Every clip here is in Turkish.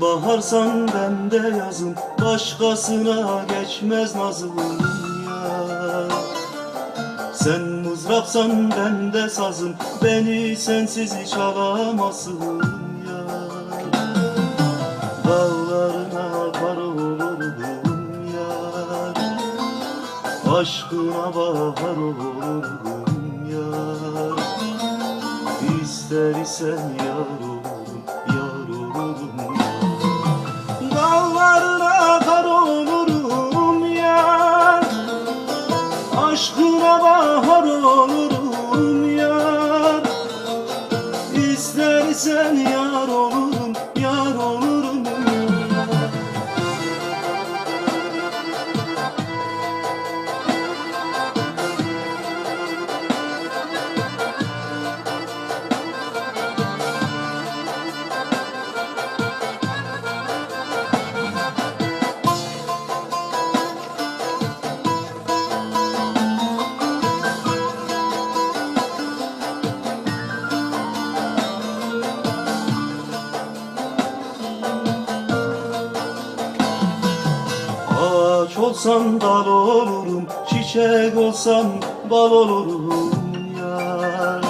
baharsan ben de yazım Başkasına geçmez nazım ya. Sen mızrapsan ben de sazım Beni sensiz hiç alamazsın ya. Dağlarına kar olurum yar Aşkına bahar olurum yar İster isen yar Ağaç olsam dal olurum, çiçek olsam bal olurum yar.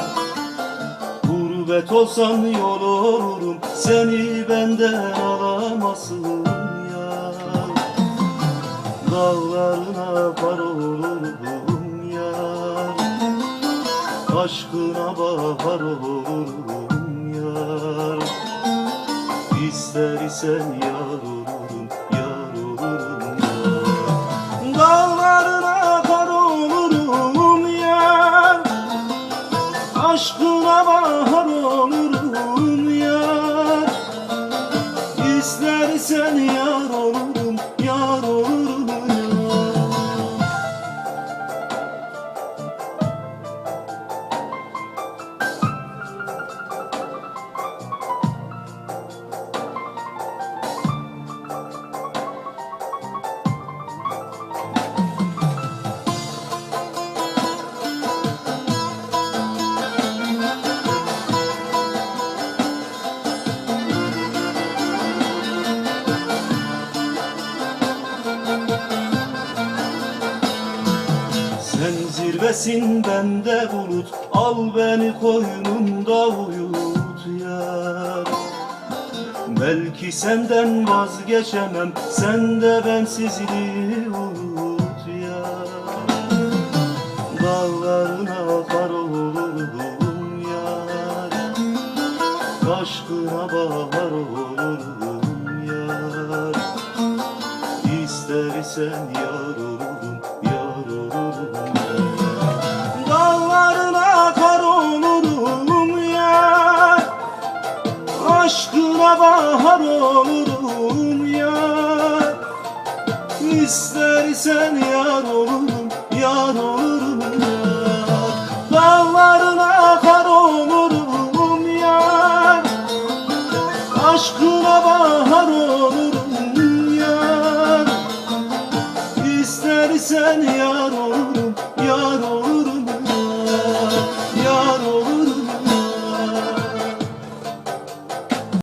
Gurbet olsam yol olurum, seni benden alamazsın yar. Dağlarına kar olurum yar. Aşkına bahar olurum yar. İster isen yar İstersen yar zirvesin bende bulut. Al beni koynunda uyut yar. Belki senden vazgeçemem. Sen de bensizliği unut yar. Dağlarına kar olurum yar. Aşkına bahar olurum yar. Yar olurum, yar olurum Aşkına bahar olurum yar İstersen yar olurum, yar olurum yar Dağlarına kar olurum yar Aşkına bahar olurum yar İstersen yar olurum, yar olurum